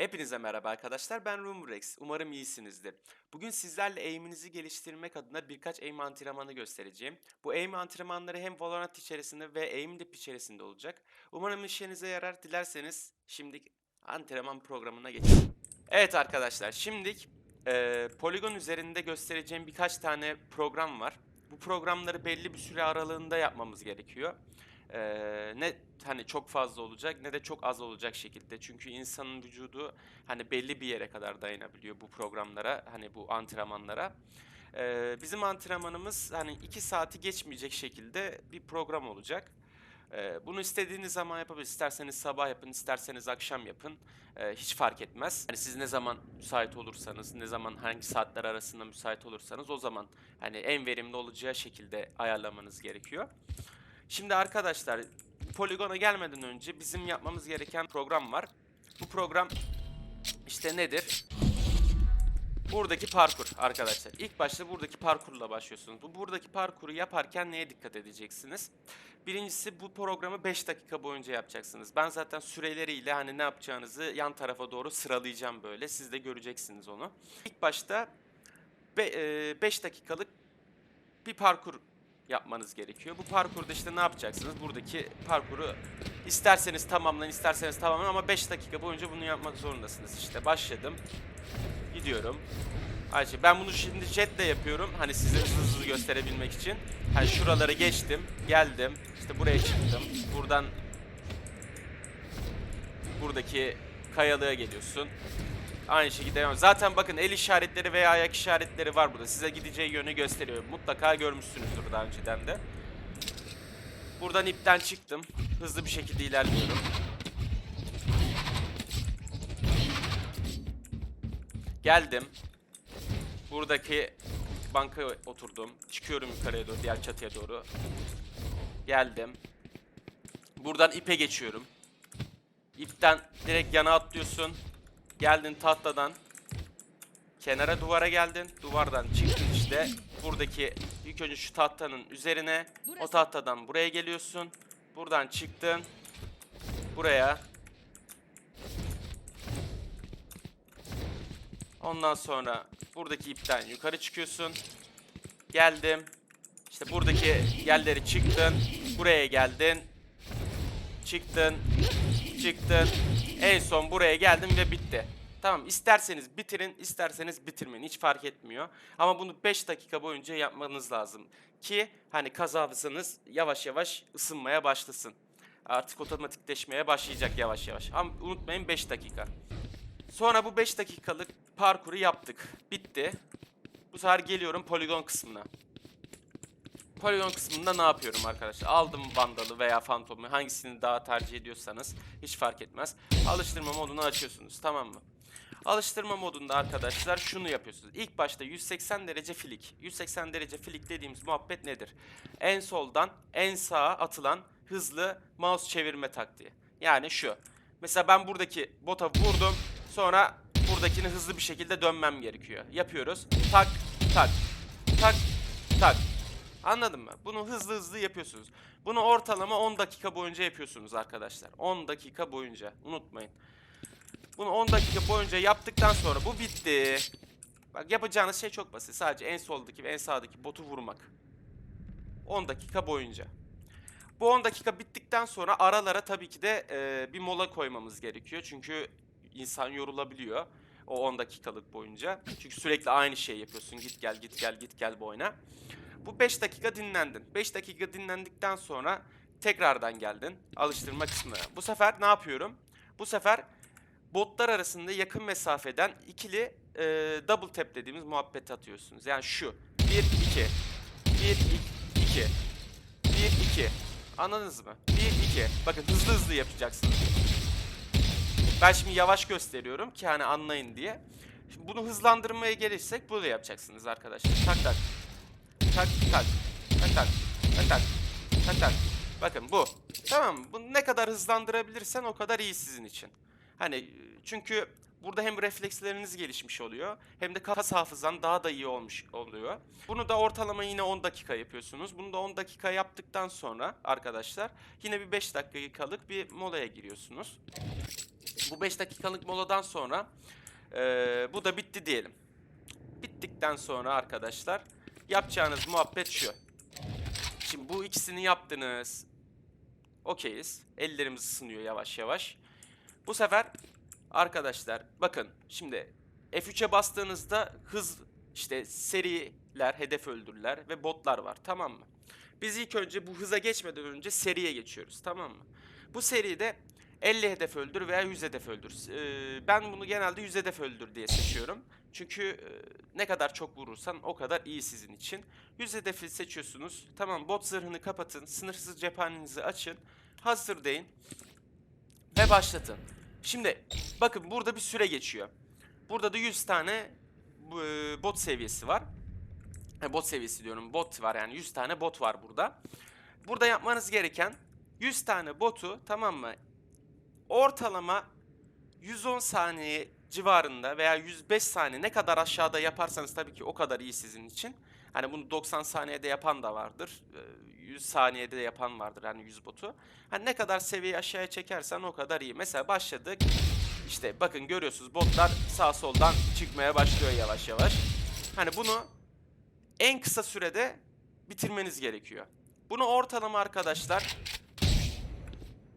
Hepinize merhaba arkadaşlar. Ben Rumrex. Umarım iyisinizdir. Bugün sizlerle aim'inizi geliştirmek adına birkaç aim antrenmanı göstereceğim. Bu aim antrenmanları hem Valorant içerisinde ve AimDip içerisinde olacak. Umarım işinize yarar. Dilerseniz şimdi antrenman programına geçelim. Evet arkadaşlar, şimdi e, Polygon üzerinde göstereceğim birkaç tane program var. Bu programları belli bir süre aralığında yapmamız gerekiyor. Ee, ne hani çok fazla olacak ne de çok az olacak şekilde. Çünkü insanın vücudu hani belli bir yere kadar dayanabiliyor bu programlara, hani bu antrenmanlara. Ee, bizim antrenmanımız hani 2 saati geçmeyecek şekilde bir program olacak. Ee, bunu istediğiniz zaman yapabilirsiniz. İsterseniz sabah yapın, isterseniz akşam yapın. Ee, hiç fark etmez. Hani siz ne zaman müsait olursanız, ne zaman hangi saatler arasında müsait olursanız o zaman hani en verimli olacağı şekilde ayarlamanız gerekiyor. Şimdi arkadaşlar Polygon'a gelmeden önce bizim yapmamız gereken program var. Bu program işte nedir? Buradaki parkur arkadaşlar. İlk başta buradaki parkurla başlıyorsunuz. Bu buradaki parkuru yaparken neye dikkat edeceksiniz? Birincisi bu programı 5 dakika boyunca yapacaksınız. Ben zaten süreleriyle hani ne yapacağınızı yan tarafa doğru sıralayacağım böyle. Siz de göreceksiniz onu. İlk başta 5 dakikalık bir parkur yapmanız gerekiyor. Bu parkurda işte ne yapacaksınız? Buradaki parkuru isterseniz tamamlayın, isterseniz tamamlayın ama 5 dakika boyunca bunu yapmak zorundasınız. İşte başladım. Gidiyorum. Ayşe ben bunu şimdi jetle yapıyorum. Hani size hızlı hızlı gösterebilmek için. Hani şuraları geçtim, geldim. İşte buraya çıktım. Buradan buradaki kayalığa geliyorsun. Aynı şekilde devam. Zaten bakın el işaretleri veya ayak işaretleri var burada. Size gideceği yönü gösteriyor. Mutlaka görmüşsünüzdür daha önceden de. Buradan ipten çıktım. Hızlı bir şekilde ilerliyorum. Geldim. Buradaki banka oturdum. Çıkıyorum yukarıya doğru, diğer çatıya doğru. Geldim. Buradan ipe geçiyorum. İpten direkt yana atlıyorsun. Geldin tahtadan. Kenara duvara geldin. Duvardan çıktın işte. Buradaki ilk önce şu tahtanın üzerine. O tahtadan buraya geliyorsun. Buradan çıktın. Buraya. Ondan sonra buradaki ipten yukarı çıkıyorsun. Geldim. İşte buradaki yerleri çıktın. Buraya geldin. Çıktın. Çıktın. En son buraya geldim ve bitti. Tamam isterseniz bitirin, isterseniz bitirmeyin. Hiç fark etmiyor. Ama bunu 5 dakika boyunca yapmanız lazım. Ki hani kazavızınız yavaş yavaş ısınmaya başlasın. Artık otomatikleşmeye başlayacak yavaş yavaş. Ama unutmayın 5 dakika. Sonra bu 5 dakikalık parkuru yaptık. Bitti. Bu sefer geliyorum poligon kısmına. Poligon kısmında ne yapıyorum arkadaşlar? Aldım Vandal'ı veya Phantom'u hangisini daha tercih ediyorsanız hiç fark etmez. Alıştırma modunu açıyorsunuz tamam mı? Alıştırma modunda arkadaşlar şunu yapıyorsunuz. İlk başta 180 derece flick. 180 derece flick dediğimiz muhabbet nedir? En soldan en sağa atılan hızlı mouse çevirme taktiği. Yani şu. Mesela ben buradaki bota vurdum. Sonra buradakini hızlı bir şekilde dönmem gerekiyor. Yapıyoruz. Tak tak tak tak. Anladın mı? Bunu hızlı hızlı yapıyorsunuz. Bunu ortalama 10 dakika boyunca yapıyorsunuz arkadaşlar. 10 dakika boyunca. Unutmayın. Bunu 10 dakika boyunca yaptıktan sonra bu bitti. Bak yapacağınız şey çok basit. Sadece en soldaki ve en sağdaki botu vurmak. 10 dakika boyunca. Bu 10 dakika bittikten sonra aralara tabii ki de e, bir mola koymamız gerekiyor. Çünkü insan yorulabiliyor o 10 dakikalık boyunca. Çünkü sürekli aynı şeyi yapıyorsun. Git gel git gel git gel bu oyuna. Bu 5 dakika dinlendin. 5 dakika dinlendikten sonra tekrardan geldin alıştırma kısmına. Bu sefer ne yapıyorum? Bu sefer botlar arasında yakın mesafeden ikili e, double tap dediğimiz muhabbet atıyorsunuz. Yani şu 1 2 1 2 1 2 Anladınız mı? 1 2 Bakın hızlı hızlı yapacaksınız. Ben şimdi yavaş gösteriyorum ki hani anlayın diye. Şimdi bunu hızlandırmaya gelirsek böyle yapacaksınız arkadaşlar. Tak tak. Tak tak. Tak tak. Tak tak. Tak tak. Bakın bu. Tamam mı? Bunu ne kadar hızlandırabilirsen o kadar iyi sizin için. Hani çünkü burada hem refleksleriniz gelişmiş oluyor hem de kas hafızan daha da iyi olmuş oluyor. Bunu da ortalama yine 10 dakika yapıyorsunuz. Bunu da 10 dakika yaptıktan sonra arkadaşlar yine bir 5 dakikalık bir molaya giriyorsunuz. Bu 5 dakikalık moladan sonra eee, bu da bitti diyelim. Bittikten sonra arkadaşlar yapacağınız muhabbet şu. Şimdi bu ikisini yaptınız. Okeyiz. Ellerimiz ısınıyor yavaş yavaş. Bu sefer arkadaşlar bakın şimdi F3'e bastığınızda hız işte seriler, hedef öldürürler ve botlar var tamam mı? Biz ilk önce bu hıza geçmeden önce seriye geçiyoruz tamam mı? Bu seride 50 hedef öldür veya 100 hedef öldür. Ee, ben bunu genelde 100 hedef öldür diye seçiyorum. Çünkü e, ne kadar çok vurursan o kadar iyi sizin için. 100 hedefi seçiyorsunuz. Tamam bot zırhını kapatın. Sınırsız cephanenizi açın. Hazır deyin. Ve başlatın. Şimdi bakın burada bir süre geçiyor. Burada da 100 tane e, bot seviyesi var. E, bot seviyesi diyorum. Bot var yani 100 tane bot var burada. Burada yapmanız gereken 100 tane botu tamam mı? Ortalama 110 saniye civarında veya 105 saniye ne kadar aşağıda yaparsanız tabii ki o kadar iyi sizin için. Hani bunu 90 saniyede yapan da vardır. e, 100 saniyede de yapan vardır hani 100 botu. Hani ne kadar seviyeyi aşağıya çekersen o kadar iyi. Mesela başladık. İşte bakın görüyorsunuz botlar sağ soldan çıkmaya başlıyor yavaş yavaş. Hani bunu en kısa sürede bitirmeniz gerekiyor. Bunu ortalama arkadaşlar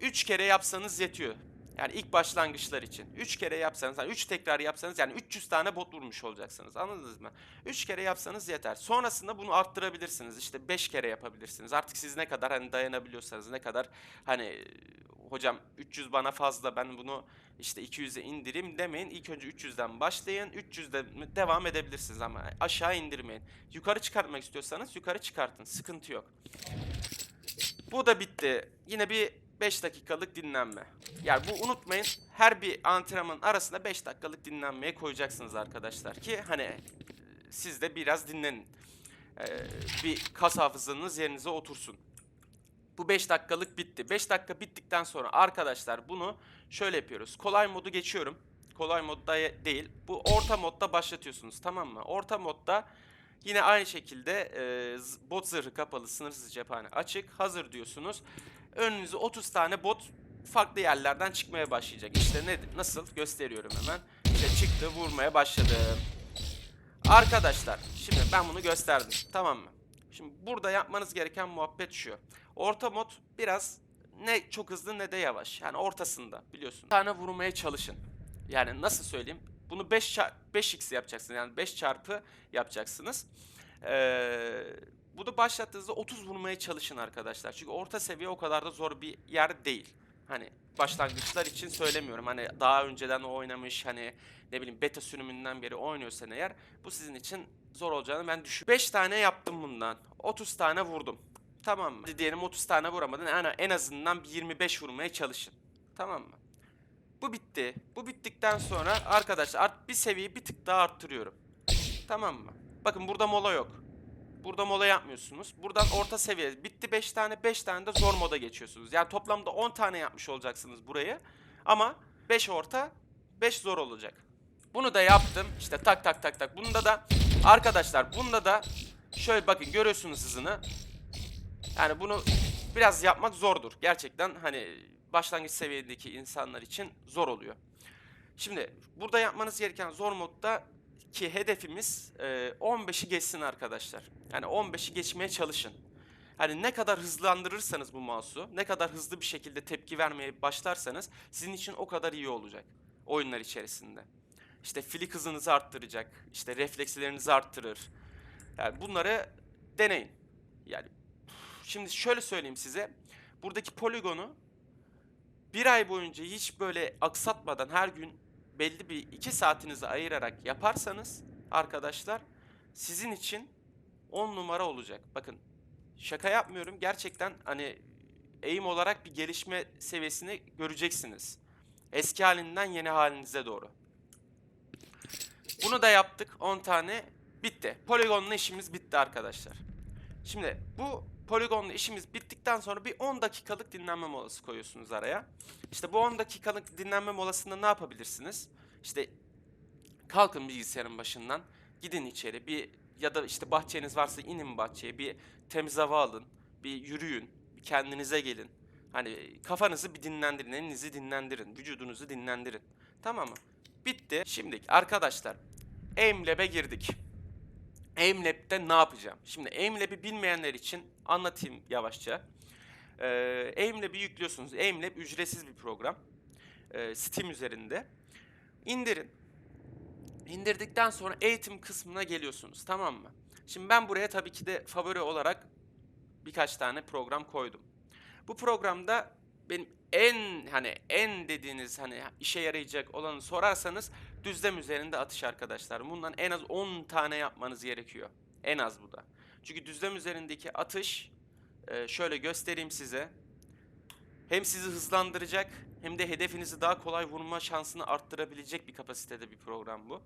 3 kere yapsanız yetiyor. Yani ilk başlangıçlar için. 3 kere yapsanız, 3 tekrar yapsanız yani 300 tane bot vurmuş olacaksınız. Anladınız mı? 3 kere yapsanız yeter. Sonrasında bunu arttırabilirsiniz. İşte 5 kere yapabilirsiniz. Artık siz ne kadar hani dayanabiliyorsanız, ne kadar hani hocam 300 bana fazla ben bunu işte 200'e indireyim demeyin. İlk önce 300'den başlayın. 300'de devam edebilirsiniz ama aşağı indirmeyin. Yukarı çıkartmak istiyorsanız yukarı çıkartın. Sıkıntı yok. Bu da bitti. Yine bir 5 dakikalık dinlenme. Yani bu unutmayın her bir antrenmanın arasında 5 dakikalık dinlenmeye koyacaksınız arkadaşlar ki hani e, siz de biraz dinlenin. Ee, bir kas hafızanız yerinize otursun. Bu 5 dakikalık bitti. 5 dakika bittikten sonra arkadaşlar bunu şöyle yapıyoruz. Kolay modu geçiyorum. Kolay modda değil. Bu orta modda başlatıyorsunuz tamam mı? Orta modda yine aynı şekilde e, bot zırhı kapalı, sınırsız cephane açık. Hazır diyorsunuz. Önünüze 30 tane bot farklı yerlerden çıkmaya başlayacak. İşte ne nasıl gösteriyorum hemen. İşte çıktı vurmaya başladı. Arkadaşlar şimdi ben bunu gösterdim tamam mı? Şimdi burada yapmanız gereken muhabbet şu. Orta mod biraz ne çok hızlı ne de yavaş. Yani ortasında biliyorsun. Bir tane vurmaya çalışın. Yani nasıl söyleyeyim? Bunu 5 5x yapacaksınız. Yani 5 çarpı yapacaksınız. Ee, bunu başlattığınızda 30 vurmaya çalışın arkadaşlar. Çünkü orta seviye o kadar da zor bir yer değil. Hani başlangıçlar için söylemiyorum. Hani daha önceden oynamış hani ne bileyim beta sürümünden beri oynuyorsan eğer bu sizin için zor olacağını ben düşünüyorum. 5 tane yaptım bundan. 30 tane vurdum. Tamam mı? Hadi diyelim 30 tane vuramadın. Yani en azından bir 25 vurmaya çalışın. Tamam mı? Bu bitti. Bu bittikten sonra arkadaşlar art bir seviyeyi bir tık daha arttırıyorum. Tamam mı? Bakın burada mola yok. Burada mola yapmıyorsunuz. Buradan orta seviye. Bitti 5 tane. 5 tane de zor moda geçiyorsunuz. Yani toplamda 10 tane yapmış olacaksınız burayı. Ama 5 orta, 5 zor olacak. Bunu da yaptım. İşte tak tak tak tak. Bunda da arkadaşlar bunda da şöyle bakın görüyorsunuz hızını. Yani bunu biraz yapmak zordur. Gerçekten hani başlangıç seviyedeki insanlar için zor oluyor. Şimdi burada yapmanız gereken zor modda ki hedefimiz e, 15'i geçsin arkadaşlar. Yani 15'i geçmeye çalışın. Hani ne kadar hızlandırırsanız bu mouse'u, ne kadar hızlı bir şekilde tepki vermeye başlarsanız sizin için o kadar iyi olacak oyunlar içerisinde. İşte flick hızınızı arttıracak, işte reflekslerinizi arttırır. Yani bunları deneyin. Yani şimdi şöyle söyleyeyim size. Buradaki poligonu bir ay boyunca hiç böyle aksatmadan her gün belli bir iki saatinizi ayırarak yaparsanız arkadaşlar sizin için 10 numara olacak. Bakın şaka yapmıyorum. Gerçekten hani eğim olarak bir gelişme seviyesini göreceksiniz. Eski halinden yeni halinize doğru. Bunu da yaptık 10 tane. Bitti. Poligonla işimiz bitti arkadaşlar. Şimdi bu poligonla işimiz bittikten sonra bir 10 dakikalık dinlenme molası koyuyorsunuz araya. İşte bu 10 dakikalık dinlenme molasında ne yapabilirsiniz? İşte kalkın bilgisayarın başından, gidin içeri bir ya da işte bahçeniz varsa inin bahçeye bir temiz hava alın, bir yürüyün, bir kendinize gelin. Hani kafanızı bir dinlendirin, elinizi dinlendirin, vücudunuzu dinlendirin. Tamam mı? Bitti. Şimdi arkadaşlar Aimlab'e girdik. Aimlab'de ne yapacağım? Şimdi Aimlab'i bilmeyenler için anlatayım yavaşça. Ee, Aimlab'i yüklüyorsunuz. Aimlab ücretsiz bir program. Ee, Steam üzerinde. İndirin. İndirdikten sonra eğitim kısmına geliyorsunuz. Tamam mı? Şimdi ben buraya tabii ki de favori olarak birkaç tane program koydum. Bu programda benim en hani en dediğiniz hani işe yarayacak olanı sorarsanız düzlem üzerinde atış arkadaşlar. Bundan en az 10 tane yapmanız gerekiyor. En az bu da. Çünkü düzlem üzerindeki atış e, şöyle göstereyim size. Hem sizi hızlandıracak hem de hedefinizi daha kolay vurma şansını arttırabilecek bir kapasitede bir program bu.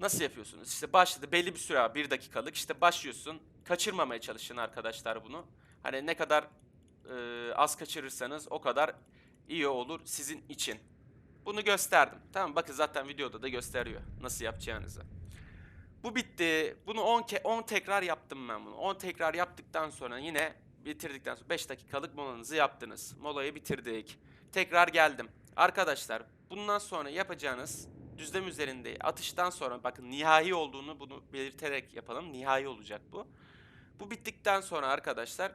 Nasıl yapıyorsunuz? İşte başladı belli bir süre bir dakikalık işte başlıyorsun. Kaçırmamaya çalışın arkadaşlar bunu. Hani ne kadar e, az kaçırırsanız o kadar iyi olur sizin için. Bunu gösterdim. Tamam bakın zaten videoda da gösteriyor nasıl yapacağınızı. Bu bitti. Bunu 10 ke 10 tekrar yaptım ben bunu. 10 tekrar yaptıktan sonra yine bitirdikten sonra 5 dakikalık molanızı yaptınız. Molayı bitirdik. Tekrar geldim. Arkadaşlar bundan sonra yapacağınız düzlem üzerinde atıştan sonra bakın nihai olduğunu bunu belirterek yapalım. Nihai olacak bu. Bu bittikten sonra arkadaşlar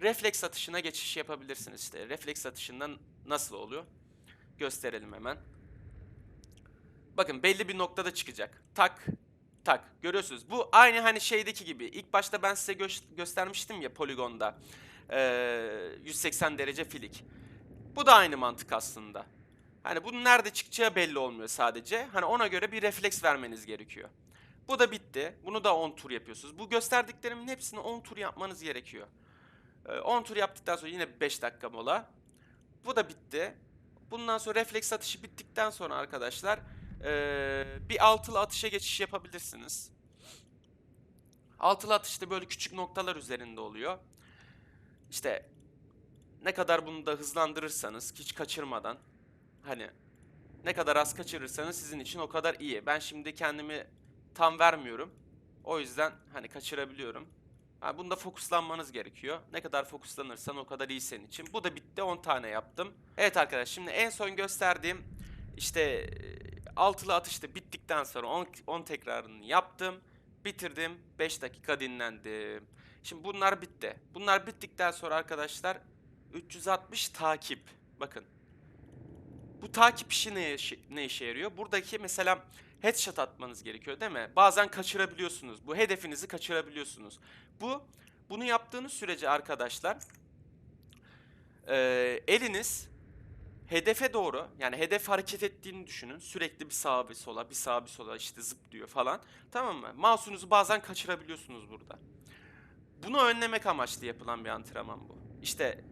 refleks atışına geçiş yapabilirsiniz işte. Refleks atışından nasıl oluyor? Gösterelim hemen. Bakın belli bir noktada çıkacak. Tak, tak. Görüyorsunuz. Bu aynı hani şeydeki gibi. İlk başta ben size gö- göstermiştim ya poligonda. Ee, 180 derece filik. Bu da aynı mantık aslında. Hani bunun nerede çıkacağı belli olmuyor sadece. Hani ona göre bir refleks vermeniz gerekiyor. Bu da bitti. Bunu da 10 tur yapıyorsunuz. Bu gösterdiklerimin hepsini 10 tur yapmanız gerekiyor. Ee, 10 tur yaptıktan sonra yine 5 dakika mola. Bu da bitti. Bundan sonra refleks atışı bittikten sonra arkadaşlar ee, bir altılı atışa geçiş yapabilirsiniz. Altılı atışta böyle küçük noktalar üzerinde oluyor. İşte ne kadar bunu da hızlandırırsanız hiç kaçırmadan hani ne kadar az kaçırırsanız sizin için o kadar iyi. Ben şimdi kendimi tam vermiyorum. O yüzden hani kaçırabiliyorum. Ha, bunda fokuslanmanız gerekiyor. Ne kadar fokuslanırsan o kadar iyi senin için. Bu da bitti 10 tane yaptım. Evet arkadaşlar şimdi en son gösterdiğim işte e, altılı atışta bittikten sonra 10, 10 tekrarını yaptım. Bitirdim. 5 dakika dinlendim. Şimdi bunlar bitti. Bunlar bittikten sonra arkadaşlar 360 takip. Bakın. Bu takip işi ne, ne işe yarıyor? Buradaki mesela headshot atmanız gerekiyor değil mi? Bazen kaçırabiliyorsunuz. Bu hedefinizi kaçırabiliyorsunuz. Bu bunu yaptığınız sürece arkadaşlar eee, eliniz hedefe doğru yani hedef hareket ettiğini düşünün. Sürekli bir sağa bir sola bir sağa bir sola işte zıplıyor falan. Tamam mı? Mouse'unuzu bazen kaçırabiliyorsunuz burada. Bunu önlemek amaçlı yapılan bir antrenman bu. İşte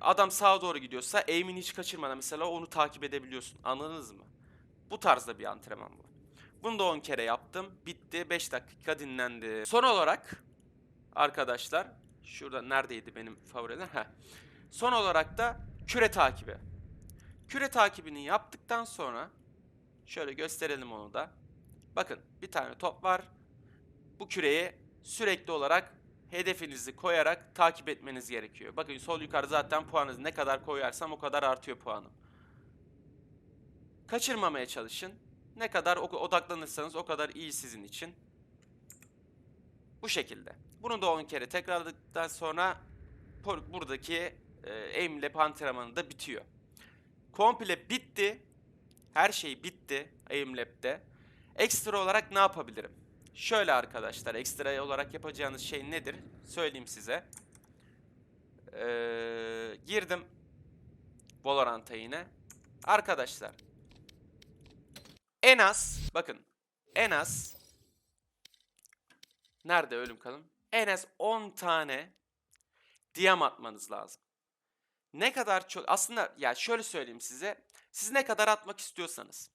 adam sağa doğru gidiyorsa aim'ini hiç kaçırmadan mesela onu takip edebiliyorsun. Anladınız mı? Bu tarzda bir antrenman bu. Bunu da 10 kere yaptım. Bitti. 5 dakika dinlendi. Son olarak arkadaşlar şurada neredeydi benim favoriler? Heh. Son olarak da küre takibi. Küre takibini yaptıktan sonra şöyle gösterelim onu da. Bakın bir tane top var. Bu küreyi sürekli olarak hedefinizi koyarak takip etmeniz gerekiyor. Bakın sol yukarı zaten puanınız ne kadar koyarsam o kadar artıyor puanım. Kaçırmamaya çalışın. Ne kadar odaklanırsanız o kadar iyi sizin için. Bu şekilde. Bunu da 10 kere tekrarladıktan sonra buradaki e, aimlab antrenmanı da bitiyor. Komple bitti. Her şey bitti aimlab'de. Ekstra olarak ne yapabilirim? Şöyle arkadaşlar ekstra olarak yapacağınız şey nedir? Söyleyeyim size. Ee, girdim Valorant'a yine. Arkadaşlar en az bakın en az nerede ölüm kalım? En az 10 tane DM atmanız lazım. Ne kadar çok aslında ya şöyle söyleyeyim size. Siz ne kadar atmak istiyorsanız.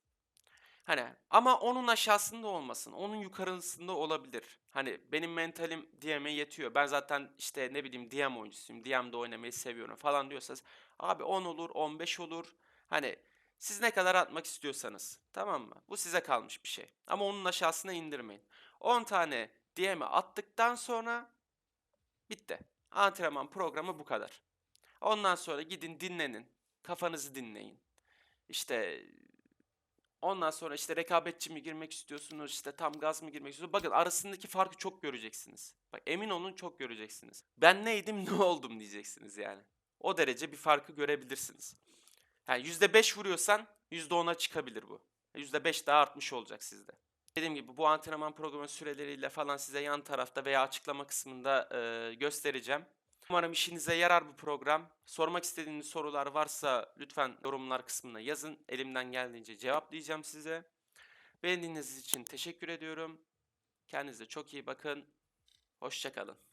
Hani ama onun aşağısında olmasın. Onun yukarısında olabilir. Hani benim mentalim DM'e yetiyor. Ben zaten işte ne bileyim DM oyuncusuyum. DM'de oynamayı seviyorum falan diyorsanız abi 10 olur, 15 olur. Hani siz ne kadar atmak istiyorsanız. Tamam mı? Bu size kalmış bir şey. Ama onun aşağısına indirmeyin. 10 tane DM'e attıktan sonra bitti. Antrenman programı bu kadar. Ondan sonra gidin dinlenin. Kafanızı dinleyin. İşte ondan sonra işte rekabetçi mi girmek istiyorsunuz, işte tam gaz mı girmek istiyorsunuz? Bakın arasındaki farkı çok göreceksiniz. Bak emin olun çok göreceksiniz. Ben neydim ne oldum diyeceksiniz yani. O derece bir farkı görebilirsiniz. Yani %5 vuruyorsan %10'a çıkabilir bu. %5 daha artmış olacak sizde. Dediğim gibi bu antrenman programı süreleriyle falan size yan tarafta veya açıklama kısmında e, göstereceğim. Umarım işinize yarar bu program. Sormak istediğiniz sorular varsa lütfen yorumlar kısmına yazın. Elimden geldiğince cevaplayacağım size. Beni dinlediğiniz için teşekkür ediyorum. Kendinize çok iyi bakın. Hoşçakalın.